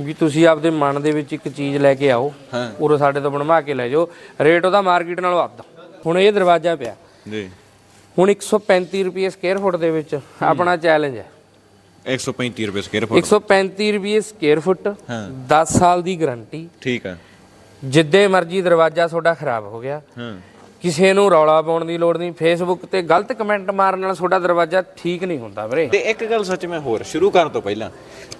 ਵੀ ਤੁਸੀਂ ਆਪਦੇ ਮਨ ਦੇ ਵਿੱਚ ਇੱਕ ਚੀਜ਼ ਲੈ ਕੇ ਆਓ ਹਾਂ। ਉਰੇ ਸਾਡੇ ਤੋਂ ਬਣਵਾ ਕੇ ਲੈ ਜਾਓ। ਰੇਟ ਉਹਦਾ ਮਾਰਕੀਟ ਨਾਲੋਂ ਅੱਧ ਹੁਣ ਇਹ ਦਰਵਾਜ਼ਾ ਪਿਆ। ਜੀ। ਹੁਣ 135 ਰੁਪਏ ਸਕੁਅਰ ਫੁੱਟ ਦੇ ਵਿੱਚ ਆਪਣਾ ਚੈਲੰਜ ਹੈ। 135 ਰੁਪਏ ਸਕੁਅਰ ਫੁੱਟ 135 ਰੁਪਏ ਸਕੁਅਰ ਫੁੱਟ ਹਾਂ। 10 ਸਾਲ ਦੀ ਗਾਰੰਟੀ ਠੀਕ ਆ ਜਿੱਦੇ ਮਰਜ਼ੀ ਦਰਵਾਜ਼ਾ ਤੁਹਾਡਾ ਖਰਾਬ ਹੋ ਗਿਆ। ਹਾਂ। ਕਿਸੇ ਨੂੰ ਰੌਲਾ ਪਾਉਣ ਦੀ ਲੋੜ ਨਹੀਂ। ਫੇਸਬੁੱਕ ਤੇ ਗਲਤ ਕਮੈਂਟ ਮਾਰਨ ਨਾਲ ਤੁਹਾਡਾ ਦਰਵਾਜ਼ਾ ਠੀਕ ਨਹੀਂ ਹੁੰਦਾ ਵੀਰੇ। ਤੇ ਇੱਕ ਗੱਲ ਸੱਚ ਮੈਂ ਹੋਰ ਸ਼ੁਰੂ ਕਰਨ ਤੋਂ ਪਹਿਲਾਂ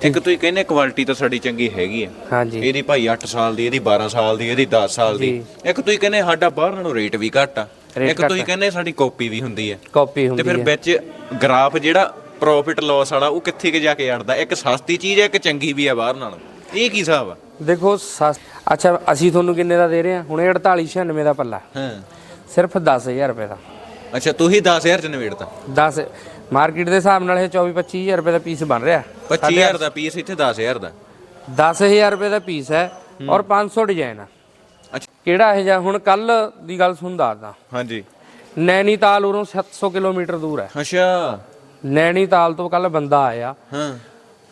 ਇੱਕ ਤੁਸੀਂ ਕਹਿੰਦੇ ਕੁਆਲਿਟੀ ਤਾਂ ਸਾਡੀ ਚੰਗੀ ਹੈਗੀ ਆ। ਹਾਂਜੀ। ਇਹਦੀ ਭਾਈ 8 ਸਾਲ ਦੀ ਇਹਦੀ 12 ਸਾਲ ਦੀ ਇਹਦੀ 10 ਸਾਲ ਦੀ। ਇੱਕ ਤੁਸੀਂ ਕਹਿੰਦੇ ਸਾਡਾ ਬਾਹਰ ਨਾਲੋਂ ਰੇਟ ਵੀ ਘੱਟ ਆ। Rate ਇੱਕ ਤੁਸੀਂ ਕਹਿੰਦੇ ਸਾਡੀ ਕਾਪੀ ਵੀ ਹੁੰਦੀ ਹੈ ਕਾਪੀ ਤੇ ਹੁੰਦੀ ਫਿਰ ਵਿੱਚ ਗ੍ਰਾਫ ਜਿਹੜਾ ਪ੍ਰੋਫਿਟ ਲਾਸ ਵਾਲਾ ਉਹ ਕਿੱਥੇ ਕਿ ਜਾ ਕੇ ਅੜਦਾ? ਇੱਕ ਸਸਤੀ ਚੀਜ਼ ਹੈ ਇੱਕ ਚੰਗੀ ਵੀ ਹੈ ਬਾਹਰ ਨਾਲੋਂ। ਇਹ ਕੀ ਹਿਸਾਬ ਆ? ਦੇਖੋ ਸਸ ਅੱਛਾ ਅਸੀਂ ਤੁਹਾਨੂੰ ਕਿੰਨੇ ਦਾ ਦੇ ਰਹੇ ਹਾਂ? ਹੁਣ ਇਹ 4896 ਦਾ ਪੱਲਾ। ਹਾਂ। ਸਿਰਫ 10000 ਰੁਪਏ ਦਾ। ਅੱਛਾ ਤੁਸੀਂ 10000 ਚ ਨਵੇੜਤਾ 10 ਮਾਰਕੀਟ ਦੇ ਹਿਸਾਬ ਨਾਲ ਇਹ 24 25000 ਰੁਪਏ ਦਾ ਪੀਸ ਬਣ ਰਿਹਾ। 25000 ਦਾ ਪੀਸ ਇੱਥੇ 10000 ਦਾ। 10000 ਰੁਪਏ ਦਾ ਪੀਸ ਹੈ ਔਰ 500 ਡਿਜ਼ਾਈਨ ਆ। ਅੱਛਾ। ਕਿਹੜਾ ਇਹ ਜਿਹਾ? ਹੁਣ ਕੱਲ ਦੀ ਗੱਲ ਸੁਣ ਦੱਸਦਾ। ਹਾਂਜੀ। ਨੈਣੀਤਾਲ ਉਰੋਂ 700 ਕਿਲੋਮੀਟਰ ਦੂਰ ਹੈ। ਅੱਛਾ। ਨੈਣੀਤਾਲ ਤੋਂ ਕੱਲ ਬੰਦਾ ਆਇਆ। ਹਾਂ।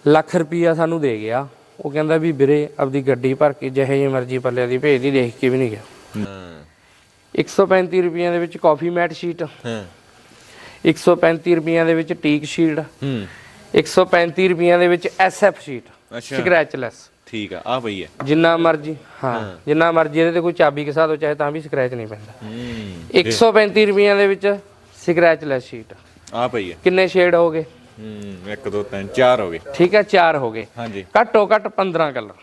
ਲੱਖ ਰੁਪਈਆ ਸਾਨੂੰ ਦੇ ਗਿਆ। ਉਹ ਕਹਿੰਦਾ ਵੀ ਵੀਰੇ ਆਪਦੀ ਗੱਡੀ ਭਰ ਕੇ ਜਿਹੇ ਜਿਹੀ ਮਰਜ਼ੀ ਪੱਲਿਆਂ ਦੀ ਭੇਜ ਦੀ ਦੇਖ ਕੇ ਵੀ ਨਹੀਂ ਗਿਆ। ਹਾਂ। 135 ਰੁਪਈਆਂ ਦੇ ਵਿੱਚ ਕਾਫੀ ਮੈਟ ਸ਼ੀਟ ਹਾਂ। 135 ਰੁਪਈਆਂ ਦੇ ਵਿੱਚ ਟੀਕ ਸ਼ੀਟ ਹੂੰ। 135 ਰੁਪਈਆਂ ਦੇ ਵਿੱਚ ਐਸਐਫ ਸ਼ੀਟ ਅੱਛਾ। ਸਕ੍ਰੈਚਲੈਸ ਠੀਕ ਆ ਆ ਪਈ ਹੈ। ਜਿੰਨਾ ਮਰਜ਼ੀ ਹਾਂ ਜਿੰਨਾ ਮਰਜ਼ੀ ਇਹਦੇ ਤੇ ਕੋਈ ਚਾਬੀ ਘਸਾ ਦੋ ਚਾਹੇ ਤਾਂ ਵੀ ਸਕ੍ਰੈਚ ਨਹੀਂ ਪੈਂਦਾ। ਹੂੰ 135 ਰੁਪਈਆਂ ਦੇ ਵਿੱਚ ਸਕ੍ਰੈਚਲੈਸ ਸ਼ੀਟ ਆ ਪਈ ਹੈ। ਕਿੰਨੇ ਸ਼ੇਡ ਹੋ ਗਏ? ਹੂੰ 1 2 3 4 ਹੋ ਗਏ। ਠੀਕ ਹੈ ਚਾਰ ਹੋ ਗਏ। ਹਾਂਜੀ। ਘੱਟੋ ਘੱਟ 15 ਕਲਰ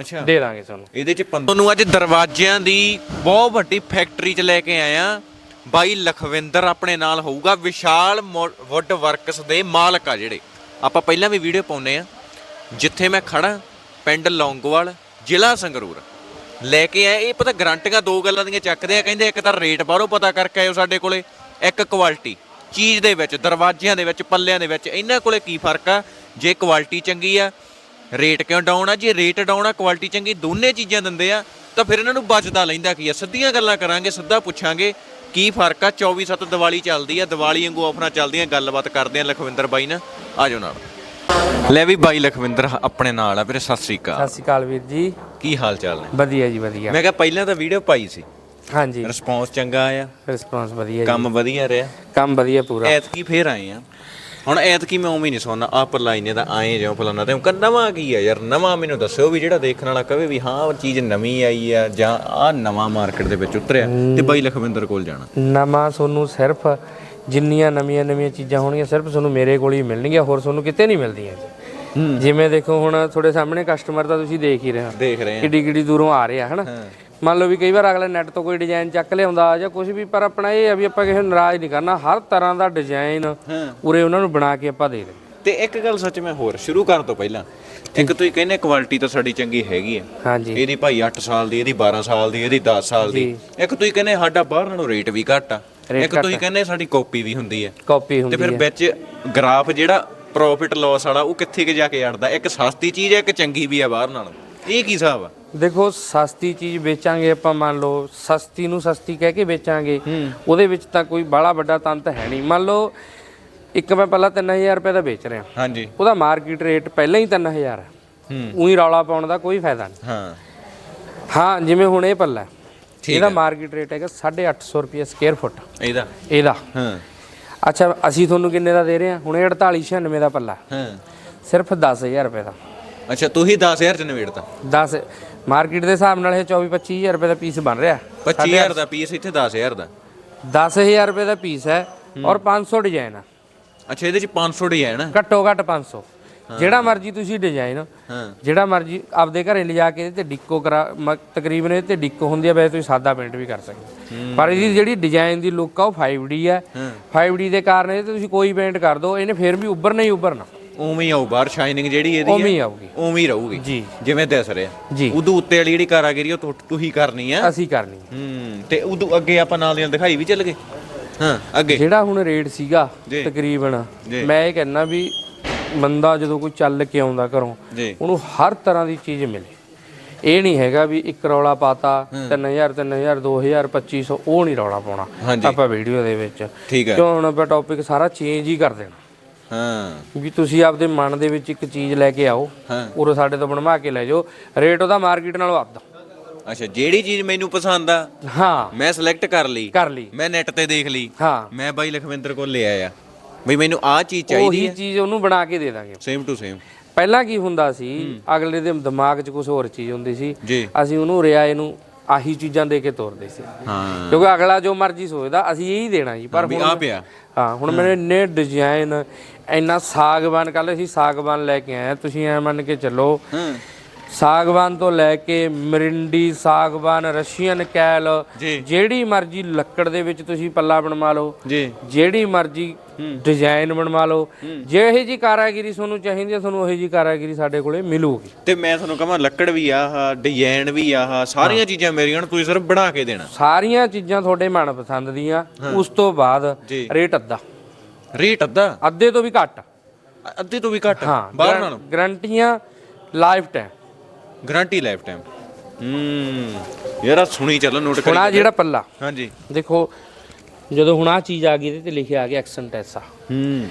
ਅੱਛਾ। ਦੇ ਦਾਂਗੇ ਤੁਹਾਨੂੰ। ਇਹਦੇ ਚ ਤੁਹਾਨੂੰ ਅੱਜ ਦਰਵਾਜ਼ਿਆਂ ਦੀ ਬਹੁਤ ਵੱਡੀ ਫੈਕਟਰੀ ਚ ਲੈ ਕੇ ਆਇਆ। ਬਾਈ ਲਖਵਿੰਦਰ ਆਪਣੇ ਨਾਲ ਹੋਊਗਾ ਵਿਸ਼ਾਲ ਵੁੱਡ ਵਰਕਸ ਦੇ ਮਾਲਕ ਆ ਜਿਹੜੇ। ਆਪਾਂ ਪਹਿਲਾਂ ਵੀ ਵੀਡੀਓ ਪਾਉਨੇ ਆ। ਜਿੱਥੇ ਮੈਂ ਖੜਾ ਪਿੰਡ ਲੌਂਗੋਵਾਲ ਜ਼ਿਲ੍ਹਾ ਸੰਗਰੂਰ। ਲੈ ਕੇ ਆਏ ਇਹ ਪਤਾ ਗਰੰਟੀਆਂ ਦੋ ਗੱਲਾਂ ਦੀਆਂ ਚੱਕਦੇ ਆ। ਕਹਿੰਦੇ ਇੱਕ ਤਾਂ ਰੇਟ ਬਾਹਰੋਂ ਪਤਾ ਕਰਕੇ ਆਇਓ ਸਾਡੇ ਕੋਲੇ ਇੱਕ ਕੁਆਲਿਟੀ। ਚੀਜ਼ ਦੇ ਵਿੱਚ ਦਰਵਾਜ਼ਿਆਂ ਦੇ ਵਿੱਚ ਪੱਲਿਆਂ ਦੇ ਵਿੱਚ ਇਹਨਾਂ ਕੋਲੇ ਕੀ ਫ਼ਰਕ ਆ? ਜੇ ਕੁਆਲਿਟੀ ਚੰਗੀ ਆ ਰੇਟ ਕਿਉਂ ਡਾਊਨ ਆ? ਜੇ ਰੇਟ ਡਾਊਨ ਆ ਕੁਆਲਿਟੀ ਚੰਗੀ ਦੋਨੇ ਚੀਜ਼ਾਂ ਦਿੰਦੇ ਆ ਤਾਂ ਫਿਰ ਇਹਨਾਂ ਨੂੰ ਬਚਦਾ ਲੈਂਦਾ ਕੀ ਆ? ਸਿੱਧੀਆਂ ਗੱਲਾਂ ਕਰਾਂਗੇ ਸਿੱਧਾ ਪੁੱਛਾਂਗੇ ਕੀ ਫ਼ਰਕ ਆ? 24 ਸੱਤ ਦੀਵਾਲੀ ਚੱਲਦੀ ਆ ਦੀਵਾਲੀ ਵਾਂਗੂ ਆਫਰਾਂ ਚੱਲਦੀਆਂ ਗੱਲਬਾਤ ਕਰਦੇ ਆ ਲਖਵਿੰਦਰ ਬਾਈ ਨਾਲ। ਆਜੋ ਨਾਲ। ਲੈ ਵੀ ਬਾਈ ਲਖਵਿੰਦਰ ਆਪਣੇ ਨਾਲ ਆ ਵੀਰੇ ਸਤਿ ਸ੍ਰੀ ਅਕਾਲ। ਸਤਿ ਸ਼੍ਰੀ ਅਕਾਲ ਵੀਰ ਜੀ। ਕੀ ਹਾਲ ਚਾਲ ਨੇ? ਵਧੀਆ ਜੀ ਵਧੀਆ। ਮੈਂ ਕਿਹਾ ਪਹਿਲਾਂ ਤਾਂ ਵੀਡੀਓ ਪਾਈ ਸੀ। ਹਾਂਜੀ। ਰਿਸਪੌਂਸ ਚੰਗਾ ਆਇਆ। ਰਿਸਪੌਂਸ ਵਧੀਆ ਜੀ। ਕੰਮ ਵਧੀਆ ਰਿਹਾ। ਕੰਮ ਵਧੀਆ ਪੂਰਾ। ਐਤਕੀ ਫੇਰ ਆਏ ਆ। ਹੁਣ ਐਤਕੀ ਮੈਂ ਉਵੇਂ ਨਹੀਂ ਸੋਨਾ ਆ ਪਰ ਲਾਈਨੇ ਦਾ ਆਏ ਜਿਉਂ ਫਲਾਣਾ ਤੇ ਉਹ ਨਵਾਂ ਕੀ ਆ ਯਾਰ ਨਵਾਂ ਮੈਨੂੰ ਦੱਸਿਓ ਵੀ ਜਿਹੜਾ ਦੇਖਣ ਵਾਲਾ ਕਵੇ ਵੀ ਹਾਂ ਉਹ ਚੀਜ਼ ਨਵੀਂ ਆਈ ਆ ਜਾਂ ਆ ਨਵਾਂ ਮਾਰਕੀਟ ਦੇ ਵਿੱਚ ਉਤਰਿਆ ਤੇ ਬਾਈ ਲਖਵਿੰਦਰ ਕੋਲ ਜਾਣਾ। ਨਵਾਂ ਤੁਹਾਨੂੰ ਸਿਰਫ ਜਿੰਨੀਆਂ ਨਵੀਆਂ ਨਵੀਆਂ ਚੀਜ਼ਾਂ ਹੋਣਗੀਆਂ ਸਿਰਫ ਤੁਹਾਨੂੰ ਮੇਰੇ ਕੋਲ ਹੀ ਮਿਲਣਗੀਆਂ ਹੋਰ ਤੁਹਾਨੂੰ ਕਿਤੇ ਨਹੀਂ ਮਿਲਦੀਆਂ। ਜਿਵੇਂ ਦੇਖੋ ਹੁਣ ਤੁਹਾਡੇ ਸਾਹਮਣੇ ਕਸਟਮਰ ਤਾਂ ਤੁਸੀਂ ਦੇਖ ਹੀ ਰਹੇ ਹੋ। ਦੇਖ ਰਹੇ ਆ। ਕਿੱਡੀ ਕਿੱਡੀ ਦੂਰੋਂ ਆ ਰਹੇ ਆ ਹਨਾ? ਮੰਨ ਲਓ ਵੀ ਕਈ ਵਾਰ ਅਗਲਾ ਨੈਟ ਤੋਂ ਕੋਈ ਡਿਜ਼ਾਈਨ ਚੱਕ ਲਿਆਉਂਦਾ ਜਾਂ ਕੁਝ ਵੀ ਪਰ ਆਪਣਾ ਇਹ ਆ ਵੀ ਆਪਾਂ ਕਿਸੇ ਨੂੰ ਨਾਰਾਜ਼ ਨਹੀਂ ਕਰਨਾ। ਹਰ ਤਰ੍ਹਾਂ ਦਾ ਡਿਜ਼ਾਈਨ ਉਰੇ ਉਹਨਾਂ ਨੂੰ ਬਣਾ ਕੇ ਆਪਾਂ ਦੇ ਦਿੰਦੇ ਤੇ ਇੱਕ ਗੱਲ ਸੱਚ ਮੈਂ ਹੋਰ ਸ਼ੁਰੂ ਕਰਨ ਤੋਂ ਪਹਿਲਾਂ। ਇੱਕ ਤੁਸੀਂ ਕਹਿੰਦੇ ਕੁਆਲਿਟੀ ਤਾਂ ਸਾਡੀ ਚੰਗੀ ਹੈਗੀ ਆ। ਹਾਂਜੀ। ਇਹਦੀ ਭਾਈ 8 ਸਾਲ ਦੀ ਇਹਦੀ 12 ਸਾਲ ਦੀ ਇਹਦੀ 10 ਸਾਲ ਦੀ। ਇੱਕ ਤੁਸੀਂ ਕਹਿੰਦੇ ਸਾਡਾ ਬਾਹਰ ਨਾਲੋਂ ਰੇਟ ਵੀ ਘੱਟ ਆ। ਇੱਕ ਤੁਸੀਂ ਕਹਿੰਦੇ ਸਾਡੀ ਕਾਪੀ ਵੀ ਹੁੰਦੀ ਹੈ ਕਾਪੀ ਤੇ ਹੁੰਦੀ ਫਿਰ ਵਿੱਚ ਗ੍ਰਾਫ ਜਿਹੜਾ ਪ੍ਰੋਫਿਟ ਲਾਸ ਵਾਲਾ ਉਹ ਕਿੱਥੇ ਕਿ ਜਾ ਕੇ ਅੜਦਾ? ਇੱਕ ਸਸਤੀ ਚੀਜ਼ ਹੈ ਇੱਕ ਚੰਗੀ ਵੀ ਹੈ ਬਾਹਰ ਨਾਲੋਂ। ਇਹ ਕੀ ਹਿਸਾਬ ਆ? ਦੇਖੋ ਸਸਤੀ ਚੀਜ਼ ਵੇਚਾਂਗੇ ਆਪਾਂ ਮੰਨ ਲਓ ਸਸਤੀ ਨੂੰ ਸਸਤੀ ਕਹਿ ਕੇ ਵੇਚਾਂਗੇ ਉਹਦੇ ਵਿੱਚ ਤਾਂ ਕੋਈ ਬਾਹਲਾ ਵੱਡਾ ਤੰਤ ਹੈ ਨਹੀਂ। ਮੰਨ ਲਓ ਇੱਕ ਮੈਂ ਪਹਿਲਾਂ 3000 ਰੁਪਏ ਦਾ ਵੇਚ ਰਿਹਾ। ਹਾਂਜੀ। ਉਹਦਾ ਮਾਰਕੀਟ ਰੇਟ ਪਹਿਲਾਂ ਹੀ 3000 ਹੈ। ਹੂੰ। ਉਹੀ ਰੌਲਾ ਪਾਉਣ ਦਾ ਕੋਈ ਫਾਇਦਾ ਨਹੀਂ। ਹਾਂ। ਹਾਂ ਜਿਵੇਂ ਹੁਣ ਇਹ ਪੱਲਾ ਹੈ, ਇਹਦਾ ਮਾਰਕੀਟ ਰੇਟ ਹੈਗਾ 850 ਰੁਪਏ ਸਕੁਅਰ ਫੁੱਟ ਇਹਦਾ? ਇਹਦਾ। ਹਾਂ। ਅੱਛਾ ਅਸੀਂ ਤੁਹਾਨੂੰ ਕਿੰਨੇ ਦਾ ਦੇ ਰਹੇ ਹਾਂ? ਹੁਣ ਇਹ 4896 ਦਾ ਪੱਲਾ ਹਾਂ। ਸਿਰਫ 10000 ਰੁਪਏ ਦਾ। ਅੱਛਾ ਤੁਸੀਂ 10000 ਚ ਨਵੇੜਤਾ 10 ਮਾਰਕੀਟ ਦੇ ਹਿਸਾਬ ਨਾਲ ਇਹ 24 25000 ਰੁਪਏ ਦਾ ਪੀਸ ਬਣ ਰਿਹਾ। 25000 ਦਾ ਪੀਸ ਇੱਥੇ 10000 ਦਾ। 10000 ਰੁਪਏ ਦਾ ਪੀਸ ਹੈ ਔਰ 500 ਡਿਜ਼ਾਈਨ ਆ। ਅੱਛਾ ਇਹਦੇ ਚ 500 ਡਿਜ਼ਾਈਨ ਆ? ਘੱਟੋ ਘੱਟ 500 ਜਿਹੜਾ ਮਰਜ਼ੀ ਤੁਸੀਂ ਡਿਜ਼ਾਈਨ ਹਾਂ। ਜਿਹੜਾ ਮਰਜ਼ੀ ਆਪਦੇ ਘਰੇ ਲਿਜਾ ਕੇ ਤੇ ਡਿੱਕੋ ਕਰਾ ਤਕਰੀਬਨ ਇਹਦੇ ਤੇ ਡਿੱਕੋ ਹੁੰਦੀ ਹੈ ਵੈਸੇ ਤੁਸੀਂ ਸਾਦਾ ਪੇਂਟ ਵੀ ਕਰ ਸਕਦੇ ਪਰ ਇਹਦੀ ਜਿਹੜੀ ਡਿਜ਼ਾਈਨ ਦੀ ਲੁੱਕ ਆ ਉਹ 5D ਹੈ। 5D ਦੇ ਕਾਰਨ ਇਹ ਤੁਸੀਂ ਕੋਈ ਪੇਂਟ ਕਰ ਦਿਓ ਇਹਨੇ ਫਿਰ ਵੀ ਉੱਭਰਨਾ ਹੀ ਉੱਭਰਨਾ। ਉਵੇਂ ਹੀ ਆਊ ਬਾਹਰ ਸ਼ਾਈਨਿੰਗ ਜਿਹੜੀ ਇਹਦੀ ਉਵੇਂ ਹੀ ਹੈ ਆਊਗੀ। ਉਵੇਂ ਹੀ ਰਹੂਗੀ। ਜੀ। ਜਿਵੇਂ ਦਿਸ ਰਿਹਾ। ਜੀ। ਉਦੋਂ ਉੱਤੇ ਵਾਲੀ ਜਿਹੜੀ ਕਾਰਾਗਰੀ ਉਹ ਤੁ- ਤੁਸੀਂ ਕਰਨੀ ਆ। ਅਸੀਂ ਕਰਨੀ ਹੈ। ਹੂੰ ਤੇ ਉਦੋਂ ਅੱਗੇ ਆਪਾਂ ਨਾਲ ਦੀ ਨਾਲ ਦਿਖਾਈ ਵੀ ਚੱਲ ਗਏ। ਹਾਂ ਅੱਗੇ। ਜਿਹੜਾ ਹੁਣ ਰੇਟ ਸੀਗਾ ਜੀ। ਤਕਰੀਬਨ ਜੀ। ਮੈਂ ਇਹ ਕਹਿੰਨਾ ਵੀ ਬੰਦਾ ਜਦੋਂ ਕੋਈ ਚੱਲ ਕੇ ਆਉਂਦਾ ਘਰੋਂ ਜੀ। ਉਹਨੂੰ ਹਰ ਤਰ੍ਹਾਂ ਦੀ ਚੀਜ਼ ਮਿਲੇ। ਇਹ ਨਹੀਂ ਹੈਗਾ ਵੀ ਇੱਕ ਰੌਲਾ ਪਾਤਾ 3000 3000 2000 2500 ਉਹ ਨਹੀਂ ਰੌਲਾ ਪਾਉਣਾ। ਹਾਂਜੀ। ਆਪਾਂ ਵੀਡੀਓ ਦੇ ਵਿੱਚ। ਠੀਕ ਹੈ। ਕਿਉਂ ਹੁਣ ਆਪਾਂ ਟੌਪਿਕ ਸਾਰਾ ਚੇਂਜ ਹੀ ਕਰ ਦੇਣਾ। ਹਾਂ। ਵੀ ਤੁਸੀਂ ਆਪਦੇ ਮਨ ਦੇ ਵਿੱਚ ਇੱਕ ਚੀਜ਼ ਲੈ ਕੇ ਆਓ ਹਾਂ। ਉਰੇ ਸਾਡੇ ਤੋਂ ਬਣਵਾ ਕੇ ਲੈ ਜਾਓ। ਰੇਟ ਉਹਦਾ ਮਾਰਕੀਟ ਨਾਲੋਂ ਅੱਧ ਅੱਛਾ ਜਿਹੜੀ ਚੀਜ਼ ਮੈਨੂੰ ਪਸੰਦ ਆ ਹਾਂ। ਮੈਂ ਸਿਲੈਕਟ ਕਰ ਲਈ। ਕਰ ਲਈ। ਮੈਂ ਨੈਟ ਤੇ ਦੇਖ ਲਈ। ਹਾਂ। ਮੈਂ ਬਾਈ ਲਖਵਿੰਦਰ ਕੋਲ ਲੈ ਆਇਆ। ਬਈ ਮੈਨੂੰ ਆਹ ਚੀਜ਼ ਚਾਹੀਦੀ ਉਹੀ ਹੈ ਚੀਜ਼ ਉਹਨੂੰ ਬਣਾ ਕੇ ਦੇ ਦਾਂਗੇ। ਸੇਮ ਟੂ ਸੇਮ ਪਹਿਲਾਂ ਕੀ ਹੁੰਦਾ ਸੀ ਅਗਲੇ ਦੇ ਦਿਮਾਗ 'ਚ ਕੁਝ ਹੋਰ ਚੀਜ਼ ਹੁੰਦੀ ਸੀ। ਜੀ। ਅਸੀਂ ਉਹਨੂੰ ਰਿਆਏ ਨੂੰ ਆਹੀ ਚੀਜ਼ਾਂ ਦੇ ਕੇ ਤੋਰਦੇ ਸੀ। ਹਾਂ। ਕਿਉਂਕਿ ਅਗਲਾ ਜੋ ਮਰਜ਼ੀ ਸੋਚਦਾ ਅਸੀਂ ਇਹੀ ਦੇਣਾ ਜੀ। ਪਰ ਵੀ ਹੁਣ ਆ ਪਿਆ। ਹਾਂ ਹੁਣ ਮੇਰੇ ਇੰਨੇ ਡਿਜ਼ਾਈਨ ਇੰਨਾ ਸਾਗਵਾਨ ਕੱਲ ਅਸੀਂ ਸਾਗਵਾਨ ਲੈ ਕੇ ਆਏ ਹਾਂ। ਤੁਸੀਂ ਐ ਮੰਨ ਕੇ ਚੱਲੋ ਹਾਂ। ਸਾਗਵਾਨ ਤੋਂ ਲੈ ਕੇ ਮਰਿੰਡੀ ਸਾਗਵਾਨ ਰਸ਼ੀਅਨ ਕੈਲ ਜੀ। ਜਿਹੜੀ ਮਰਜ਼ੀ ਲੱਕੜ ਦੇ ਵਿੱਚ ਤੁਸੀਂ ਪੱਲਾ ਬਣਵਾ ਲਓ ਜੀ। ਜਿਹੜੀ ਮਰਜ਼ੀ ਡਿਜ਼ਾਈਨ ਬਣਵਾ ਲਓ ਜਿਹੇ ਜੀ ਕਾਰਾਗਿਰੀ ਤੁਹਾਨੂੰ ਚਾਹੀਦੀ ਹੈ ਤੁਹਾਨੂੰ ਉਹੀ ਜੀ ਕਾਰਾਗਿਰੀ ਸਾਡੇ ਕੋਲੇ ਮਿਲੂਗੀ। ਤੇ ਮੈਂ ਤੁਹਾਨੂੰ ਕਹਾਂ ਲੱਕੜ ਵੀ ਆਹ ਡਿਜ਼ਾਈਨ ਵੀ ਆਹ ਸਾਰੀਆਂ ਚੀਜ਼ਾਂ ਮੇਰੀਆਂ ਨੂੰ ਤੁਸੀਂ ਸਿਰਫ ਬਣਾ ਕੇ ਦੇਣਾ। ਸਾਰੀਆਂ ਚੀਜ਼ਾਂ ਤੁਹਾਡੇ ਮਨਪਸੰਦ ਦੀਆਂ ਉਸ ਤੋਂ ਬਾਅਦ ਜੀ। ਰੇਟ ਅੱਧਾ। ਰੇਟ ਅੱਧਾ? ਅੱਧੇ ਤੋਂ ਵੀ ਘੱਟ। ਅੱਧੇ ਤੋਂ ਵੀ ਘੱਟ? ਹਾਂ ਬਾਹਰ ਨਾਲੋਂ? ਗਰੰਟੀਆਂ life time guarantee life time ਹੂੰ। ਯਾਰ ਆਹ ਸੁਣੀ ਚੱਲੋ ਨੋਟ ਹੁਣ ਕਰੀ ਆ ਜਿਹੜਾ ਪੱਲਾ। ਹਾਂਜੀ। ਦੇਖੋ ਜਦੋਂ ਹੁਣ ਆ ਚੀਜ਼ ਆ ਗਈ ਇਹਦੇ ਤੇ ਲਿਖਿਆ ਆ ਗਿਆ ਐਕਸੈਂਟ ਐਸਾ ਹੂੰ।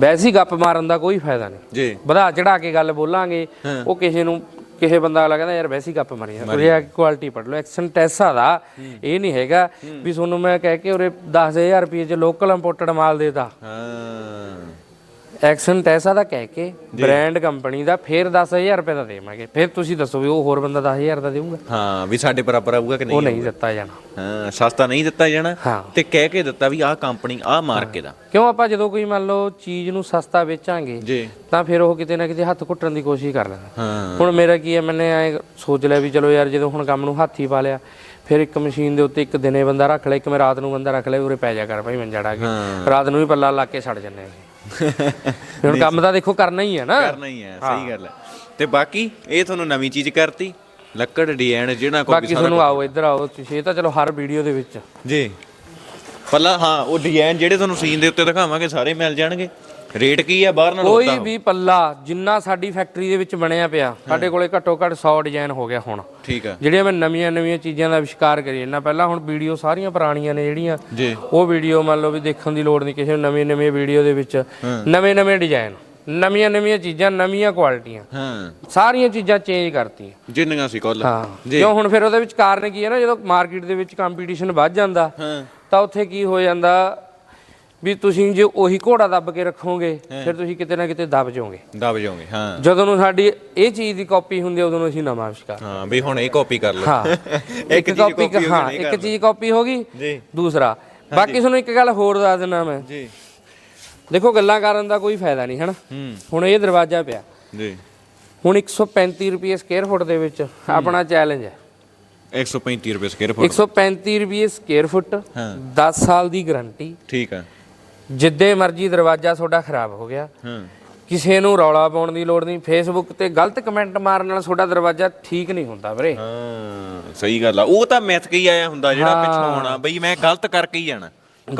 ਵੈਸੇ ਗੱਪ ਮਾਰਨ ਦਾ ਕੋਈ ਫਾਇਦਾ ਨਹੀਂ। ਜੀ। ਵਧਾ ਚੜਾ ਕੇ ਗੱਲ ਬੋਲਾਂਗੇ ਉਹ ਕਿਸੇ ਨੂੰ ਕਿਸੇ ਬੰਦਾ ਅਗਲਾ ਕਹਿੰਦਾ, ਯਾਰ ਵੈਸੇ ਹੀ ਗੱਪ ਮਾਰੀ ਆ ਉਰੇ ਆ ਕੇ ਕੁਆਲਿਟੀ ਪੜ ਲਓ। ਐਕਸੈਂਟ ਐਸਾ ਦਾ। ਇਹ ਨਹੀਂ ਹੈਗਾ ਵੀ ਤੁਹਾਨੂੰ ਮੈਂ ਕਹਿ ਕੇ ਉਰੇ 10000 ਰੁਪਏ ਚ ਲੋਕਲ ਇੰਪੋਰਟਡ ਮਾਲ ਦੇਤਾ। ਹਾਂ। ਐਕਸੈਂਟ ਐਸਾ ਦਾ ਕਹਿ ਕੇ ਬ੍ਰਾਂਡ ਕੰਪਨੀ ਦਾ ਫਿਰ 10000 ਰੁਪਏ ਦਾ ਦੇਵਾਂਗੇ। ਫਿਰ ਤੁਸੀਂ ਦੱਸੋ ਵੀ ਉਹ ਹੋਰ ਬੰਦਾ 10000 ਦਾ ਦੇਊਗਾ? ਹਾਂ ਵੀ ਸਾਡੇ ਬਰਾਬਰ ਆਊਗਾ ਕਿ ਉਹ ਨਹੀਂ ਨਹੀਂ ਦਿੱਤਾ ਜਾਣਾ। ਹਾਂ ਸਸਤਾ ਨਹੀਂ ਦਿੱਤਾ ਜਾਣਾ। ਤੇ ਕਹਿ ਕੇ ਦਿੱਤਾ ਵੀ ਆਹ ਕੰਪਨੀ ਆਹ ਮਾਰਕੇ ਦਾ। ਕਿਉਂ ਆਪਾਂ ਜਦੋਂ ਕੋਈ ਮੰਨ ਲਓ ਚੀਜ਼ ਨੂੰ ਸਸਤਾ ਵੇਚਾਂਗੇ ਜੀ। ਤਾਂ ਫਿਰ ਉਹ ਕਿਤੇ ਨਾ ਕਿਤੇ ਹੱਥ ਘੁੱਟਣ ਦੀ ਕੋਸ਼ਿਸ਼ ਕਰ ਲੈਂਦਾ। ਹਾਂ। ਹੁਣ ਮੇਰਾ ਕੀ ਹੈ ਮੈਨੇ ਐ ਸੋਚ ਲਿਆ ਵੀ ਚਲੋ ਯਾਰ ਜਦੋਂ ਹੁਣ ਕੰਮ ਨੂੰ ਹੱਥ ਪਾ ਲਿਆ ਫਿਰ ਇੱਕ ਮਸ਼ੀਨ ਦੇ ਉੱਤੇ ਇੱਕ ਦਿਨੇ ਬੰਦਾ ਰੱਖ ਲਿਆ ਇੱਕ ਮੈਂ ਰਾਤ ਨੂੰ ਬੰਦਾ ਰੱਖ ਲਿਆ ਉਰੇ ਪੈ ਜਾ ਕਰ ਭਾਈ ਮੰਜਾ ਡਾ ਕੇ ਰਾਤ ਨੂੰ ਵੀ ਪੱਲਾ ਲਾ ਕੇ ਛੱਡ ਜੰਨੇ ਹੁਣ ਕੰਮ ਤਾਂ ਦੇਖੋ ਕਰਨਾ ਹੀ ਹੈ ਨਾ। ਕਰਨਾ ਹੀ ਹੈ ਸਹੀ ਗੱਲ ਹੈ ਤੇ ਬਾਕੀ ਇਹ ਤੁਹਾਨੂੰ ਨਵੀਂ ਚੀਜ਼ ਕਰਤੀ ਲੱਕੜ ਡਿਜ਼ਾਈਨ ਜਿਹੜਾ ਕੋਈ ਬਾਕੀ ਤੁਹਾਨੂੰ ਆਓ ਇੱਧਰ ਆਓ ਤੁਸੀਂ। ਇਹ ਤਾਂ ਚਲੋ ਹਰ ਵੀਡੀਓ ਦੇ ਵਿੱਚ। ਜੀ। ਪੱਲਾ ਹਾਂ ਉਹ ਡਿਜ਼ਾਈਨ ਜਿਹੜੇ ਤੁਹਾਨੂੰ ਸੀਨ ਦੇ ਉੱਤੇ ਦਿਖਾਵਾਂਗੇ ਸਾਰੇ ਮਿਲ ਜਾਣਗੇ। ਰੇਟ ਕੀ ਆ ਬਾਹਰ ਨਾਲ ਕੋਈ ਵੀ ਪੱਲਾ ਜਿੰਨਾ ਸਾਡੀ ਫੈਕਟਰੀ ਦੇ ਵਿੱਚ ਬਣਿਆ ਪਿਆ ਸਾਡੇ ਕੋਲੇ ਘੱਟੋ ਘੱਟ 100 ਡਿਜ਼ਾਈਨ ਹੋ ਗਿਆ ਹੁਣ। ਠੀਕ ਆ। ਜਿਹੜੀਆਂ ਮੈਂ ਨਵੀਆਂ ਨਵੀਆਂ ਚੀਜ਼ਾਂ ਦਾ ਆਵਿਸ਼ਕਾਰ ਕਰੀ ਨਾ ਪਹਿਲਾਂ ਹੁਣ ਵੀਡੀਓ ਸਾਰੀਆਂ ਪੁਰਾਣੀਆਂ ਨੇ ਜਿਹੜੀਆਂ ਉਹ ਵੀਡੀਓ ਮੰਨ ਲਓ ਵੀ ਦੇਖਣ ਦੀ ਲੋੜ ਨਹੀਂ ਕਿਸੇ ਨੂੰ ਨਵੀਂ ਨਵੀਂ ਵੀਡੀਓ ਦੇ ਵਿੱਚ ਨਵੇਂ ਨਵੇਂ ਡਿਜ਼ਾਈਨ ਨਵੀਆਂ ਨਵੀਆਂ ਚੀਜ਼ਾਂ ਨਵੀਆਂ ਕੁਆਲਿਟੀਆਂ। ਹਾਂ। ਸਾਰੀਆਂ ਚੀਜ਼ਾਂ ਚੇਂਜ ਕਰਤੀਆਂ। ਜਿੰਨੀਆਂ ਸੀ ਕੋਲ। ਹਾਂ। ਕਿਉਂ ਹੁਣ ਫਿਰ ਉਹਦੇ ਵਿੱਚ ਕਾਰਨ ਕੀ ਹੈ ਨਾ ਜਦੋਂ ਮਾਰਕੀਟ ਦੇ ਵਿੱਚ ਕੰਪੀਟੀਸ਼ਨ ਵੱਧ ਜਾਂਦਾ ਹਾਂ। ਤਾਂ ਉੱਥੇ ਕੀ ਹੋ ਜਾਂਦਾ ਵੀ ਤੁਸੀਂ ਜੇ ਉਹੀ ਘੋੜਾ ਦੱਬ ਕੇ ਰੱਖੋਗੇ ਫਿਰ ਤੁਸੀਂ ਕਿਤੇ ਨਾ ਕਿਤੇ ਦਬ ਜਾਓਗੇ। ਦਬ ਜਾਓਗੇ ਹਾਂ। ਜਦੋਂ ਨੂੰ ਸਾਡੀ ਇਹ ਚੀਜ਼ ਦੀ ਕਾਪੀ ਹੁੰਦੀ ਹੈ ਉਦੋਂ ਨੂੰ ਅਸੀਂ ਨਵਾਂ ਆਵਿਸ਼ਕਾਰ ਹਾਂ ਵੀ ਹੁਣ ਇਹ ਕਾਪੀ ਕਰ ਲਓ। ਹਾਂ ਇੱਕ ਕਾਪੀ ਹੋ ਹਾਂ ਇੱਕ ਚੀਜ਼ ਕਾਪੀ ਹੋ ਗਈ ਜੀ। ਦੂਸਰਾ। ਬਾਕੀ ਤੁਹਾਨੂੰ ਇੱਕ ਗੱਲ ਹੋਰ ਦੱਸ ਦਿੰਦਾ ਮੈਂ। ਜੀ। ਦੇਖੋ ਗੱਲਾਂ ਕਰਨ ਦਾ ਕੋਈ ਫਾਇਦਾ ਨਹੀਂ ਹਨਾ? ਹੂੰ। ਹੁਣ ਇਹ ਦਰਵਾਜ਼ਾ ਪਿਆ। ਜੀ। ਹੁਣ 135 ਰੁਪਏ ਸਕੁਅਰ ਫੁੱਟ ਦੇ ਵਿੱਚ ਆਪਣਾ ਚੈਲੰਜ ਹੈ। 135 ਰੁਪਏ ਸਕੁਅਰ ਫੁੱਟ 135 ਰੁਪਏ ਸਕੁਅਰ ਫੁੱਟ ਹਾਂ। 10 ਸਾਲ ਦੀ ਗਾਰੰਟੀ ਠੀਕ ਆ ਜਿੱਦੇ ਮਰਜ਼ੀ ਦਰਵਾਜ਼ਾ ਤੁਹਾਡਾ ਖਰਾਬ ਹੋ ਗਿਆ। ਹਾਂ। ਕਿਸੇ ਨੂੰ ਰੌਲਾ ਪਾਉਣ ਦੀ ਲੋੜ ਨਹੀਂ। ਫੇਸਬੁੱਕ ਤੇ ਗਲਤ ਕਮੈਂਟ ਮਾਰਨ ਨਾਲ ਤੁਹਾਡਾ ਦਰਵਾਜ਼ਾ ਠੀਕ ਨਹੀਂ ਹੁੰਦਾ ਵੀਰੇ। ਹਾਂ ਸਹੀ ਗੱਲ ਆ। ਉਹ ਤਾਂ ਮਿਥ ਕੇ ਹੀ ਆਇਆ ਹੁੰਦਾ ਜਿਹੜਾ ਪਿੱਛੋਂ ਆਉਣਾ। ਬਈ ਮੈਂ ਗਲਤ ਕਰਕੇ ਹੀ ਜਾਣਾ।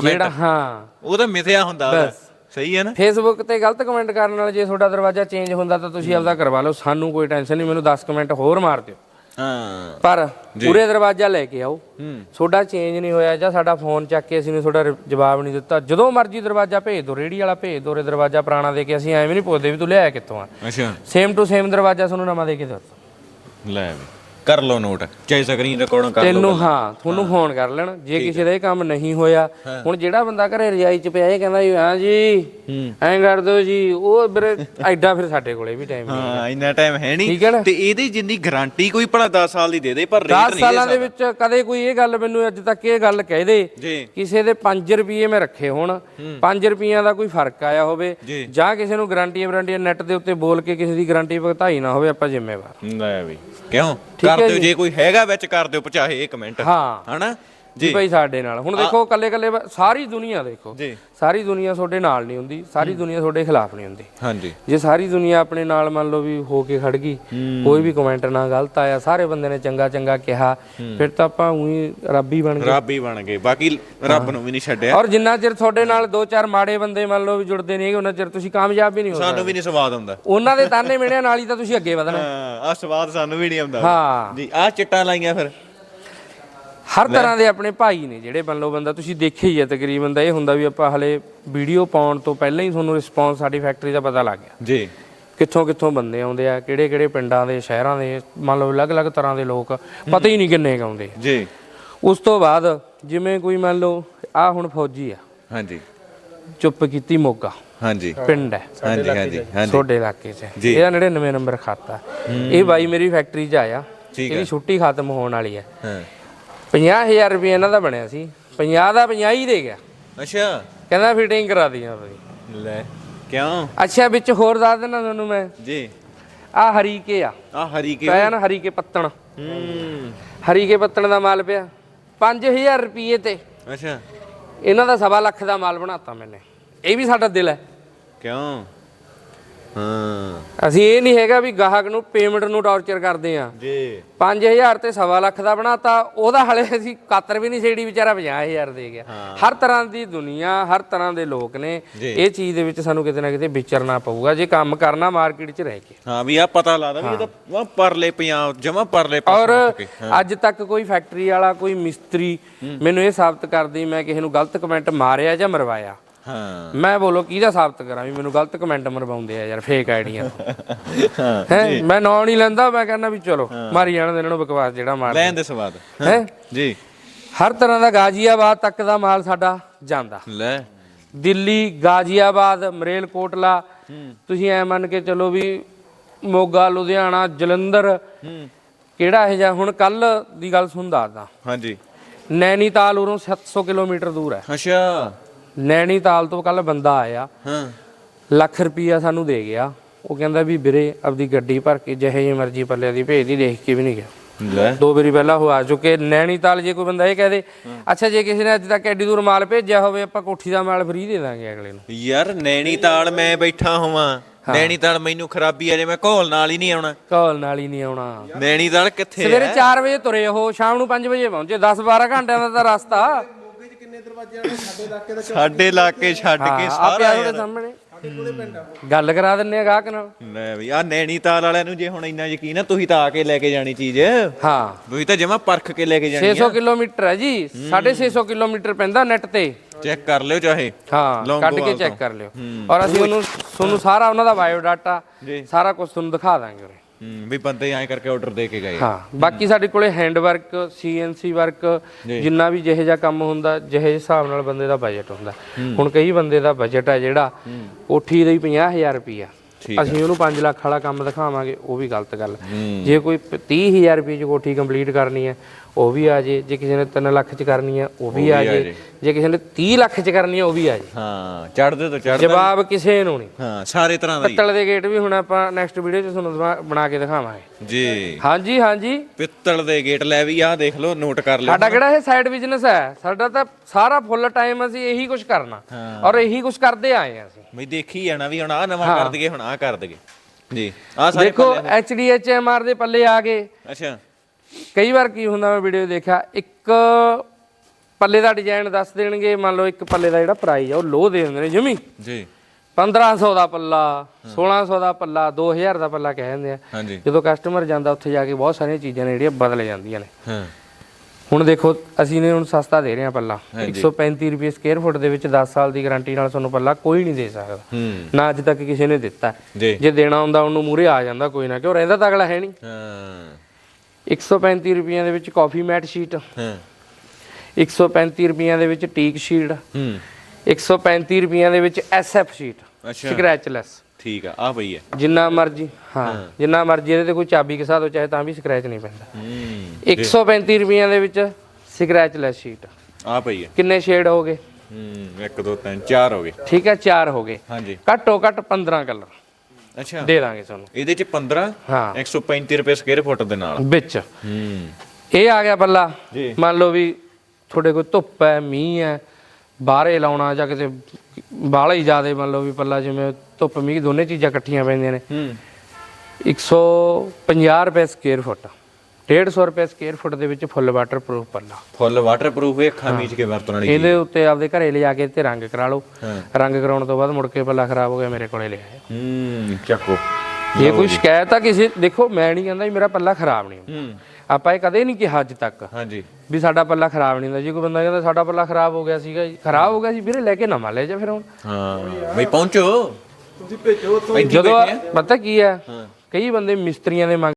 ਜਿਹੜਾ ਹਾਂ। ਉਹ ਤਾਂ ਮਿਥਿਆ ਹੁੰਦਾ ਸਹੀ ਹੈ ਨਾ? ਫੇਸਬੁੱਕ ਤੇ ਗਲਤ ਕਮੈਂਟ ਕਰਨ ਨਾਲ ਜੇ ਤੁਹਾਡਾ ਦਰਵਾਜ਼ਾ ਚੇਂਜ ਹੁੰਦਾ ਤਾਂ ਤੁਸੀਂ ਆਪਦਾ ਕਰਵਾ ਲਓ। ਸਾਨੂੰ ਕੋਈ ਟੈਨਸ਼ਨ ਨਹੀਂ। ਮੈਨੂੰ 10 ਕਮੈਂਟ ਹੋਰ ਮਾਰ ਦਿਓ। ਹਾਂ। ਪਰ ਪੂਰੇ ਦਰਵਾਜ਼ਾ ਲੈ ਕੇ ਆਓ। ਤੁਹਾਡਾ ਚੇਂਜ ਨਹੀਂ ਹੋਇਆ ਜਾਂ ਸਾਡਾ ਫੋਨ ਚੱਕ ਕੇ ਅਸੀਂ ਨੇ ਤੁਹਾਡਾ ਜਵਾਬ ਨਹੀਂ ਦਿੱਤਾ। ਜਦੋਂ ਮਰਜ਼ੀ ਦਰਵਾਜ਼ਾ ਭੇਜ ਦਿਓ ਰੇੜੀ ਵਾਲਾ ਭੇਜ ਦਿਓ ਰੇ ਦਰਵਾਜ਼ਾ ਪੁਰਾਣਾ ਦੇ ਕੇ ਅਸੀਂ ਐਵੇਂ ਨਹੀਂ ਪੁੱਛਦੇ ਵੀ ਤੂੰ ਲਿਆਇਆ ਕਿੱਥੋਂ ਆ। ਅੱਛਾ। ਸੇਮ ਟੂ ਸੇਮ ਦਰਵਾਜ਼ਾ ਤੁਹਾਨੂੰ ਨਵਾਂ ਦੇ ਕੇ ਦਿਓ ਲੈ ਵੀ। ਕਰ ਲਓ ਨੋਟ ਚਾਹੇ ਸਕਰੀਨ ਰਿਕਾਰਡ ਕਰ ਲਓ ਤੈਨੂੰ ਹਾਂ ਤੁਹਾਨੂੰ ਫੋਨ ਕਰ ਲੈਣ ਜੇ ਕਿਸੇ ਦਾ ਇਹ ਕੰਮ ਨਹੀਂ ਹੋਇਆ ਹੁਣ ਜਿਹੜਾ ਬੰਦਾ ਘਰੇ ਰਜਾਈ ਚ ਪਿਆ ਇਹ ਕਹਿੰਦਾ ਜੀ ਹਾਂ ਜੀ ਐਂ ਕਰ ਦਿਓ ਜੀ ਉਹ ਵੀਰੇ ਐਡਾ ਫਿਰ ਸਾਡੇ ਕੋਲੇ ਵੀ ਟਾਈਮ ਨਹੀਂ ਹਾਂ ਇੰਨਾ ਟਾਈਮ ਹੈ ਨਹੀਂ। ਠੀਕ ਹੈ ਨਾ? ਤੇ ਇਹਦੀ ਜਿੰਨੀ ਗਾਰੰਟੀ ਕੋਈ ਭਲਾ 10 ਸਾਲ ਦੀ ਦੇ ਦੇ ਪਰ ਰੇਟ 10 ਨਹੀਂ ਸਾਲਾਂ ਦੇ ਵਿੱਚ ਕਦੇ ਕੋਈ ਇਹ ਗੱਲ ਮੈਨੂੰ ਅੱਜ ਤੱਕ ਇਹ ਗੱਲ ਕਹਿ ਦੇ ਜੀ। ਕਿਸੇ ਦੇ 5 ਰੁਪਏ ਮੈਂ ਰੱਖੇ ਹੋਣ 5 ਰੁਪਈਆਂ ਦਾ ਕੋਈ ਫ਼ਰਕ ਆਇਆ ਹੋਵੇ ਜੀ। ਜਾਂ ਕਿਸੇ ਨੂੰ ਗਾਰੰਟੀ ਵਾਰੰਟੀ ਨੈਟ ਦੇ ਉੱਤੇ ਬੋਲ ਕੇ ਕਿਸੇ ਦੀ ਗਾਰੰਟੀ ਭੁਗਤਾਈ ਨਾ ਹੋਵੇ ਆਪਾਂ ਜ਼ਿੰਮੇਵਾਰ। ਲੈ ਵੀ ਕਿਉਂ? ਕਰ ਦਿਓ ਜੀ। ਕੋਈ ਹੈਗਾ ਵਿੱਚ ਕਰ ਦਿਓ ਚਾਹੇ ਇਹ ਕਮੈਂਟ ਹਾਂ। ਹਨਾ? ਜੀ। ਜੀ ਭਾਈ ਸਾਡੇ ਨਾਲ। ਹੁਣ ਦੇਖੋ ਕੱਲੇ ਕੱਲੇ ਸਾਰੀ ਦੁਨੀਆ ਦੇਖੋ। ਜੀ। ਸਾਰੀ ਦੁਨੀਆ ਤੁਹਾਡੇ ਨਾਲ ਨਹੀਂ ਹੁੰਦੀ ਸਾਰੀ ਦੁਨੀਆ ਤੁਹਾਡੇ ਖਿਲਾਫ ਨਹੀਂ ਹੁੰਦੀ। ਹਾਂਜੀ। ਜੇ ਸਾਰੀ ਦੁਨੀਆ ਆਪਣੇ ਨਾਲ ਮੰਨ ਲਓ ਵੀ ਹੋ ਕੇ ਖੜ ਗਈ ਕੋਈ ਵੀ ਕਮੈਂਟ ਨਾ ਗਲਤ ਆਇਆ ਸਾਰੇ ਬੰਦੇ ਨੇ ਚੰਗਾ ਚੰਗਾ ਕਿਹਾ ਫਿਰ ਤਾਂ ਆਪਾਂ ਉਹੀ ਰੱਬ ਬਣ ਗਏ। ਰੱਬ ਬਣ ਗਏ। ਬਾਕੀ ਰੱਬ ਨੂੰ ਵੀ ਨਹੀਂ ਛੱਡਿਆ। ਔਰ ਜਿੰਨਾ ਚਿਰ ਤੁਹਾਡੇ ਨਾਲ ਦੋ ਚਾਰ ਮਾੜੇ ਬੰਦੇ ਮੰਨ ਲਓ ਵੀ ਜੁੜਦੇ ਨਹੀਂ ਹੈਗੇ ਉਹਨਾਂ ਚਿਰ ਤੁਸੀਂ ਕਾਮਯਾਬ ਵੀ ਨਹੀਂ ਹੋ ਸਕਦੇ। ਸਾਨੂੰ ਵੀ ਨਹੀਂ ਸਵਾਦ ਆਉਂਦਾ। ਉਹਨਾਂ ਦੇ ਤਾਨੇ ਮਿਹਣਿਆਂ ਨਾਲ ਹੀ ਤਾਂ ਤੁਸੀਂ ਅੱਗੇ ਵਧਣਾ। ਹਾਂ ਆ ਸਵਾਦ ਸਾਨੂੰ ਵੀ ਨਹੀਂ ਆਉਂਦਾ। ਹਾਂ। ਜੀ ਆ ਚਿੱਟਾਂ ਲਾਈਆਂ ਫਿਰ। ਹਰ ਤਰ੍ਹਾਂ ਦੇ ਆਪਣੇ ਭਾਈ ਨੇ ਜਿਹੜੇ ਮੰਨ ਲਓ ਬੰਦਾ ਤੁਸੀਂ ਦੇਖਿਆ ਹੀ ਹੈ ਤਕਰੀਬਨ ਦਾ ਇਹ ਹੁੰਦਾ ਵੀ ਆਪਾਂ ਹਲੇ ਵੀਡੀਓ ਪਾਉਣ ਤੋਂ ਪਹਿਲਾਂ ਹੀ ਤੁਹਾਨੂੰ ਰਿਸਪੌਂਸ ਸਾਡੀ ਫੈਕਟਰੀ ਦਾ ਪਤਾ ਲੱਗ ਗਿਆ। ਜੀ। ਕਿੱਥੋਂ ਕਿੱਥੋਂ ਬੰਦੇ ਆਉਂਦੇ ਆ ਕਿਹੜੇ ਕਿਹੜੇ ਪਿੰਡਾਂ ਦੇ ਸ਼ਹਿਰਾਂ ਦੇ ਮੰਨ ਲਓ ਅਲੱਗ-ਅਲੱਗ ਤਰ੍ਹਾਂ ਦੇ ਲੋਕ ਪਤਾ ਹੀ ਨਹੀਂ ਕਿੰਨੇ ਕੁ ਆਉਂਦੇ ਜੀ। ਉਸ ਤੋਂ ਬਾਅਦ ਜਿਵੇਂ ਕੋਈ ਮੰਨ ਲਓ ਆ ਹੁਣ ਫੌਜੀ ਆ। ਹਾਂਜੀ। ਚੁੱਪ ਕੀਤੀ ਮੋਗਾ। ਹਾਂਜੀ। ਪਿੰਡ ਹੈ। ਹਾਂਜੀ ਹਾਂਜੀ ਹਾਂਜੀ। ਛੋਡੇ ਇਲਾਕੇ 'ਚ। ਇਹਦਾ 99 ਨੰਬਰ ਖਾਤਾ। ਇਹ ਬਾਈ ਮੇਰੀ ਫੈਕਟਰੀ 'ਚ ਆਇਆ। ਇਹਦੀ ਛੁੱਟੀ ਖਤਮ ਹੋਣ ਵਾਲੀ ਹੈ। ਹਾਂ। 50000 ਰੁਪਏ ਇਹਨਾਂ ਦਾ ਬਣਿਆ ਸੀ। 50 ਦਾ 50 ਹੀ ਦੇ ਗਿਆ। ਅੱਛਾ। ਕਹਿੰਦਾ ਫਿਟਿੰਗ ਕਰਾ ਦੀਆਂ ਬਈ ਲੈ ਕਿਉਂ? ਅੱਛਾ ਵਿੱਚ ਹੋਰ ਦੱਸ ਦੇਣਾ ਤੁਹਾਨੂੰ ਮੈਂ। ਜੀ। ਆ ਹਰੀਕੇ ਆ। ਆ ਹਰੀ ਕੇ ਪਿਆ ਨਾ ਹਰੀਕੇ ਪੱਤਣ। ਹੂੰ। ਹਰੀਕੇ ਪੱਤਣ ਦਾ ਮਾਲ ਪਿਆ। 5000 ਰੁਪਏ ਤੇ। ਅੱਛਾ। ਇਹਨਾਂ ਦਾ ਸਵਾ ਲੱਖ ਦਾ ਮਾਲ ਬਣਾਤਾ ਮੈਨੇ। ਇਹ ਵੀ ਸਾਡਾ ਦਿਲ ਹੈ। ਕਿਉਂ? ਹਾਂ। ਅਸੀਂ ਇਹ ਨਹੀਂ ਹੈਗਾ ਵੀ ਗਾਹਕ ਨੂੰ ਪੇਮੈਂਟ ਨੂੰ ਟੌਰਚਰ ਕਰਦੇ ਆ ਜੀ। 5000 ਤੇ ਸਵਾ ਲੱਖ ਦਾ ਬਣਾਤਾ ਉਹਦਾ ਹਲੇ ਅਸੀਂ ਕਾਤਰ ਵੀ ਨਹੀਂ ਛੇੜੀ ਵਿਚਾਰਾ 50000 ਦੇ ਗਿਆ। ਹਰ ਤਰ੍ਹਾਂ ਦੀ ਦੁਨੀਆ ਹਰ ਤਰ੍ਹਾਂ ਦੇ ਲੋਕ ਨੇ। ਇਹ ਚੀਜ਼ ਦੇ ਵਿੱਚ ਸਾਨੂੰ ਕਿਤੇ ਨਾ ਕਿਤੇ ਵਿਚਰਨਾ ਪਊਗਾ ਜੇ ਕੰਮ ਕਰਨਾ ਮਾਰਕੀਟ 'ਚ ਰਹਿ ਕੇ। ਹਾਂ ਵੀ ਆ ਪਤਾ ਲੱਗਦਾ ਵੀ ਇਹ ਤਾਂ ਪਰਲੇ ਪੰਜਾਬ ਜਮਾ ਪਰਲੇ ਔਰ ਅੱਜ ਤੱਕ ਕੋਈ ਫੈਕਟਰੀ ਵਾਲਾ ਕੋਈ ਮਿਸਤਰੀ ਮੈਨੂੰ ਇਹ ਸਾਬਤ ਕਰਦੀ ਮੈਂ ਕਿਸੇ ਨੂੰ ਗਲਤ ਕਮੈਂਟ ਮਾਰਿਆ ਜਾਂ ਮਰਵਾਇਆ। ਹਾਂ। ਮੈਂ ਬੋਲੋ ਕਿਹਦਾ ਸਾਬਤ ਕਰਾਂ ਵੀ ਮੈਨੂੰ ਗਲਤ ਕਮੈਂਟ ਮਰਵਾਉਂਦੇ ਆ ਯਾਰ ਫੇਕ ਆਈਡੀਆਂ। ਹਾਂ ਹੈ ਮੈਂ ਨਾਂ ਨਹੀਂ ਲੈਂਦਾ ਮੈਂ ਕਹਿੰਦਾ ਵੀ ਚਲੋ ਮਾਰੀ ਜਾਣ ਦੇ ਇਹਨਾਂ ਨੂੰ ਬਕਵਾਸ ਜਿਹੜਾ ਮਾਰ ਲੈਣ ਦੇ। ਸਵਾਦ। ਹੈ ਜੀ। ਹਰ ਤਰ੍ਹਾਂ ਦਾ ਗਾਜ਼ੀਆਬਾਦ ਤੱਕ ਦਾ ਮਾਲ ਸਾਡਾ ਜਾਂਦਾ। ਲੈ। ਦਿੱਲੀ ਗਾਜ਼ੀਆਬਾਦ ਮਰੇਲਕੋਟਲਾ। ਤੁਸੀਂ ਐ ਮੰਨ ਕੇ ਚੱਲੋ ਵੀ ਮੋਗਾ ਲੁਧਿਆਣਾ ਜਲੰਧਰ। ਕਿਹੜਾ ਇਹ ਜਾਂ ਹੁਣ ਕੱਲ ਦੀ ਗੱਲ ਸੁਣ ਦੱਸਦਾ। ਹਾਂਜੀ। ਨੈਣੀਤਾਲ ਉਰੋਂ 700 ਕਿਲੋਮੀਟਰ ਦੂਰ ਹੈ। ਅੱਛਾ। ਨੈਣੀਤਾਲ ਤੋਂ ਕੱਲ ਬੰਦਾ ਆਇਆ। ਹਾਂ। ਲੱਖ ਰੁਪਈਆ ਸਾਨੂੰ ਦੇ ਗਿਆ। ਉਹ ਕਹਿੰਦਾ ਵੀ ਵੀਰੇ ਆਪਦੀ ਗੱਡੀ ਭਰ ਕੇ ਜਿਹੇ ਜਿਹੀ ਮਰਜ਼ੀ ਪੱਲੇ ਦੀ ਭੇਜ ਦੀ ਦੇਖ ਕੇ ਵੀ ਨਹੀਂ ਗਿਆ। ਲੈ। ਦੋ ਵਾਰੀ ਪਹਿਲਾਂ ਉਹ ਆ ਚੁੱਕੇ। ਨੈਣੀਤਾਲ ਜੇ ਕੋਈ ਬੰਦਾ ਇਹ ਕਹਦੇ ਅੱਛਾ ਜੇ ਕਿਸੇ ਨੇ ਅੱਜ ਤੱਕ ਐਡੀ ਦੂਰ ਮਾਲ ਭੇਜਿਆ ਹੋਵੇ ਆਪਾਂ ਕੋਠੀ ਦਾ ਮਾਲ ਫ੍ਰੀ ਦੇ ਦਾਂਗੇ ਅਗਲੇ ਨੂੰ। ਯਾਰ ਨੈਣੀਤਾਲ ਮੈਂ ਬੈਠਾ ਹੋਵਾਂ। ਨੈਣੀਤਾਲ ਮੈਨੂੰ ਖਰਾਬੀ ਆ ਜੇ ਮੈਂ ਘੋਲ ਨਾਲ ਹੀ ਨਹੀਂ ਆਉਣਾ। ਕਾਲ ਨਾਲ ਹੀ ਨਹੀਂ ਆਉਣਾ। ਨੈਣੀਤਾਲ ਕਿੱਥੇ ਸਵੇਰੇ ਹੈ 4 ਵਜੇ ਤੁਰੇ ਉਹ ਸ਼ਾਮ ਨੂੰ 5 ਵਜੇ ਪਹੁੰਚੇ। 10 12 ਘੰਟਿਆਂ ਦਾ ਤਾਂ ਰਸਤਾ। ਸਾਡੇ ਇਲਾਕੇ ਛੱਡ ਕੇ ਆ ਸਾਰਾ ਪਿਆ ਸਾਹਮਣੇ। ਗੱਲ ਕਰਾ ਦਿੰਨੇ ਆ ਗਾਹਕ ਨਾਲ। ਲੈ ਵੀ ਆ ਨੈਣੀਤਾਲ ਵਾਲਿਆਂ ਨੂੰ ਜੇ ਹੁਣ ਇੰਨਾ ਯਕੀਨ ਆ ਤੁਸੀਂ ਤਾਂ ਆ ਕੇ ਲੈ ਕੇ ਜਾਣੀ ਚੀਜ਼। ਹਾਂ। ਤੁਸੀਂ ਤਾਂ ਜਮਾ ਪਰਖ ਕੇ ਲੈ ਕੇ ਜਾਣੀ 600 ਕਿਲੋਮੀਟਰ ਹੈ ਜੀ। 650 ਕਿਲੋਮੀਟਰ ਪੈਂਦਾ ਨੈਟ ਤੇ। ਚੈੱਕ ਕਰ ਲਿਓ ਚਾਹੇ। ਹਾਂ ਕੱਢ ਕੇ ਚੈੱਕ ਤੋਂ। ਕਰ ਲਿਓ। ਔਰ ਅਸੀਂ ਉਹਨੂੰ ਤੁਹਾਨੂੰ ਸਾਰਾ ਉਹਨਾਂ ਦਾ ਬਾਇਓ ਡਾਟਾ। ਸਾਰਾ ਕੁਝ ਤੁਹਾਨੂੰ ਦਿਖਾ ਦਾਂਗੇ ਉਰੇ। ਹੂੰ ਵੀ ਬੰਦੇ ਐਂ ਕਰਕੇ ਆਰਡਰ ਦੇ ਕੇ ਗਏ ਹਾਂ ਬਾਕੀ ਸਾਡੇ ਕੋਲੇ ਹੈਂਡ ਵਰਕ ਸੀਐਨਸੀ ਵਰਕ ਜਿੰਨਾ ਵੀ ਜਿਹੇ ਜਿਹਾ ਕੰਮ ਹੁੰਦਾ ਜਿਹੇ ਹਿਸਾਬ ਨਾਲ ਬੰਦੇ ਦਾ ਬਜਟ ਹੁੰਦਾ। ਹੁਣ ਕਈ ਬੰਦੇ ਦਾ ਬਜਟ ਹੈ ਜਿਹੜਾ ਕੋਠੀ ਦਾ ਹੀ 50000 ਰੁਪਈਆ। ਅਸੀਂ ਉਹਨੂੰ 5 ਲੱਖ ਵਾਲਾ ਕੰਮ ਦਿਖਾਵਾਂਗੇ ਉਹ ਵੀ ਗਲਤ ਗੱਲ। ਜੇ ਕੋਈ 30000 ਰੁਪਏ ਚ ਕੋਠੀ ਕੰਪਲੀਟ ਕਰਨੀ ਹੈ ਉਹ ਵੀ ਆ ਜੇ ਜੇ ਕਿਸੇ ਨੇ 3 ਲੱਖ ਚ ਕਰਨੀ ਹੈ ਉਹ ਵੀ ਆ ਜੇ। ਜੇ। ਕਿਸੇ ਨੇ 30 ਲੱਖ ਚ ਕਰਨੀ ਹੈ ਉਹ ਵੀ ਆ ਜੇ। ਹਾਂ ਚੜਦੇ ਤੋਂ ਚੜਦੇ ਜਵਾਬ ਕਿਸੇ ਨੂੰ ਨਹੀਂ। ਹਾਂ ਸਾਰੇ ਤਰ੍ਹਾਂ ਦਾ ਪਿੱਤਲ ਦੇ ਗੇਟ ਵੀ ਹੁਣ ਆਪਾਂ ਨੈਕਸਟ ਵੀਡੀਓ 'ਚ ਤੁਹਾਨੂੰ ਬਣਾ ਕੇ ਦਿਖਾਵਾਂਗੇ। ਜੀ। ਹਾਂਜੀ ਹਾਂਜੀ। ਪਿੱਤਲ ਦੇ ਗੇਟ ਲੈ ਵੀ ਆਹ ਦੇਖ ਲਓ ਨੋਟ ਕਰ ਲਿਓ। ਸਾਡਾ ਕਿਹੜਾ ਇਹ ਸਾਈਡ ਬਿਜ਼ਨਸ ਹੈ? ਸਾਡਾ ਤਾਂ ਸਾਰਾ ਫੁੱਲ ਟਾਈਮ ਅਸੀਂ ਇਹੀ ਕੁਝ ਕਰਨਾ। ਔਰ ਇਹੀ ਕੁਝ ਕਰਦੇ ਆਏ ਆ ਅਸੀਂ। ਵੀ ਦੇਖੀ ਜਾਣਾ ਵੀ ਹੁਣ ਆਹ ਨਵਾਂ ਕਰ ਦਈਏ ਹੁਣ ਆਹ ਕਰ ਦਈਏ। ਜੀ ਆਹ ਸਾਰੇ ਦੇਖੋ ਐਚਡੀਐਚਐਮਆਰ ਦੇ ਪੱਲੇ ਆ ਗਏ। ਅੱਛਾ। ਕਈ ਵਾਰ ਕੀ ਹੁੰਦਾ ਮੈਂ ਵੀਡੀਓ ਦੇਖਿਆ ਇੱਕ ਪੱਲੇ ਦਾ ਡਿਜ਼ਾਈਨ ਦੱਸ ਦੇਣਗੇ ਮੰਨ ਲਓ ਇੱਕ ਪੱਲੇ ਦਾ ਜਿਹੜਾ ਪ੍ਰਾਈਸ ਆ ਉਹ ਲੋ ਦੇ ਦਿੰਦੇ ਨੇ ਜਮੀ। ਜੀ। 1500 ਦਾ ਪੱਲਾ 1600 ਦਾ ਪੱਲਾ 2000 ਦਾ ਪੱਲਾ ਕਹਿ ਦਿੰਦੇ ਆ। ਜਦੋਂ ਕਸਟਮਰ ਜਾਂਦਾ ਉੱਥੇ ਜਾ ਕੇ ਬਹੁਤ ਸਾਰੀਆਂ ਚੀਜ਼ਾਂ ਨੇ ਜਿਹੜੀਆਂ ਬਦਲ ਜਾਂਦੀਆਂ ਨੇ। ਹੁਣ ਦੇਖੋ ਅਸੀਂ ਨੇ ਹੁਣ ਸਸਤਾ ਦੇ ਰਹੇ ਹਾਂ ਪੱਲਾ। 135 ਰੁਪਏ ਸਕੁਅਰ ਫੁੱਟ ਦੇ ਵਿੱਚ 10 ਸਾਲ ਦੀ ਗਾਰੰਟੀ ਨਾਲ ਤੁਹਾਨੂੰ ਪੱਲਾ ਕੋਈ ਨਹੀਂ ਦੇ ਸਕਦਾ। ਨਾ ਅੱਜ ਤੱਕ ਕਿਸੇ ਨੇ ਦਿੱਤਾ। ਜੀ। ਜੇ ਦੇਣਾ ਹੁੰਦਾ ਉਹਨੂੰ ਮੂਰੇ ਆ ਜਾਂਦਾ ਕੋਈ ਨਾ ਕਿਉਂ? ਰਹਿੰਦਾ ਤਾਂ ਅਗਲਾ ਹੈ ਨਹੀਂ। ਹਾਂ। 135 ਰੁਪਈਆਂ ਦੇ ਵਿੱਚ ਕਾਫੀ ਮੈਟ ਸ਼ੀਟ ਹਾਂ। 135 ਰੁਪਈਆਂ ਦੇ ਵਿੱਚ ਟੀਕ ਸ਼ੀਟ ਹੂੰ। 135 ਰੁਪਈਆਂ ਦੇ ਵਿੱਚ ਐਸਐਫ ਸ਼ੀਟ ਅੱਛਾ। ਸਕ੍ਰੈਚਲੈਸ ਠੀਕ ਆ ਆ ਪਈ ਹੈ। ਜਿੰਨਾ ਮਰਜ਼ੀ ਹਾਂ ਜਿੰਨਾ ਮਰਜ਼ੀ ਇਹਦੇ ਤੇ ਕੋਈ ਚਾਬੀ ਘਸਾ ਦੋ ਚਾਹੇ ਤਾਂ ਵੀ ਸਕ੍ਰੈਚ ਨਹੀਂ ਪੈਂਦਾ। ਹੂੰ 135 ਰੁਪਈਆਂ ਦੇ ਵਿੱਚ ਸਕ੍ਰੈਚਲੈਸ ਸ਼ੀਟ ਆ ਪਈ ਹੈ। ਕਿੰਨੇ ਸ਼ੇਡ ਹੋ ਗਏ ਹੂੰ 1 2 3 4 ਹੋ ਗਏ। ਠੀਕ ਹੈ ਚਾਰ ਹੋ ਗਏ। ਹਾਂਜੀ। ਘੱਟੋ ਘੱਟ 15 ਕਲਰ ਅੱਛਾ। ਦੇ ਦਾਂਗੇ ਤੁਹਾਨੂੰ। ਇਹਦੇ ਚ 15 ਹਾਂ। 135 ਰੁਪਏ ਸਕੁਅਰ ਫੁੱਟ ਦੇ ਨਾਲ। ਵਿੱਚ। ਹੂੰ। ਇਹ ਆ ਗਿਆ ਪੱਲਾ। ਜੀ। ਮੰਨ ਲਓ ਵੀ ਤੁਹਾਡੇ ਕੋਲ ਧੁੱਪ ਹੈ ਮੀਂਹ ਹੈ ਬਾਹਰੇ ਲਾਉਣਾ ਜਾਂ ਕਿਤੇ ਬਾਹਲਾ ਹੀ ਜ਼ਿਆਦਾ ਮੰਨ ਲਓ ਵੀ ਪੱਲਾ ਜਿਵੇਂ ਧੁੱਪ ਮੀਂਹ ਦੋਨੇ ਚੀਜ਼ਾਂ ਇਕੱਠੀਆਂ ਪੈਂਦੀਆਂ ਨੇ। ਹੂੰ। 150 ਰੁਪਏ ਸਕੁਅਰ ਫੁੱਟ 150 ਰੁਪਏ ਸਕੁਅਰ ਫੁੱਟ ਦੇ ਵਿੱਚ ਫੁੱਲ ਵਾਟਰਪ੍ਰੂਫ ਪੱਲਾ। ਫੁੱਲ ਵਾਟਰਪ੍ਰੂਫ ਇਹ ਅੱਖਾਂ ਮੀਚ ਕੇ ਵਰਤਣ ਵਾਲੀ ਇਹਦੇ ਉੱਤੇ ਆਪਦੇ ਘਰੇ ਲਿਜਾ ਕੇ ਤੇ ਰੰਗ ਕਰਾ ਲਓ। ਰੰਗ ਕਰਾਉਣ ਤੋਂ ਬਾਅਦ ਮੁੜ ਕੇ ਪੱਲਾ ਖਰਾਬ ਹੋ ਗਿਆ ਮੇਰੇ ਕੋਲੇ ਲਿਆਏ ਹੂੰ ਚੱਕੋ। ਜੇ ਕੋਈ ਸ਼ਿਕਾਇਤ ਆ ਕਿਸੇ ਦੇਖੋ ਮੈਂ ਨਹੀਂ ਕਹਿੰਦਾ ਮੇਰਾ ਪੱਲਾ ਖਰਾਬ ਨਹੀਂ ਹੁੰਦਾ। ਹੂੰ। ਆਪਾਂ ਇਹ ਕਦੇ ਨਹੀਂ ਕਿਹਾ ਅੱਜ ਤੱਕ ਹਾਂਜੀ। ਵੀ ਸਾਡਾ ਪੱਲਾ ਖਰਾਬ ਨਹੀਂ ਹੁੰਦਾ। ਜੇ ਕੋਈ ਬੰਦਾ ਕਹਿੰਦਾ ਸਾਡਾ ਪੱਲਾ ਖਰਾਬ ਹੋ ਗਿਆ ਸੀਗਾ ਜੀ ਖਰਾਬ ਹੋ ਗਿਆ ਸੀ ਵੀਰੇ ਲੈ ਕੇ ਨਵਾਂ ਲੈ ਜਾ ਫਿਰ ਹੁਣ। ਹਾਂ ਬਈ ਪਹੁੰਚੋ। ਤੁਸੀਂ ਭੇਜੋ ਜਦੋਂ ਪਤਾ ਕੀ ਹੈ। ਕਈ ਬੰਦੇ ਮਿਸਤਰੀਆਂ ਦੇ ਮੰਗ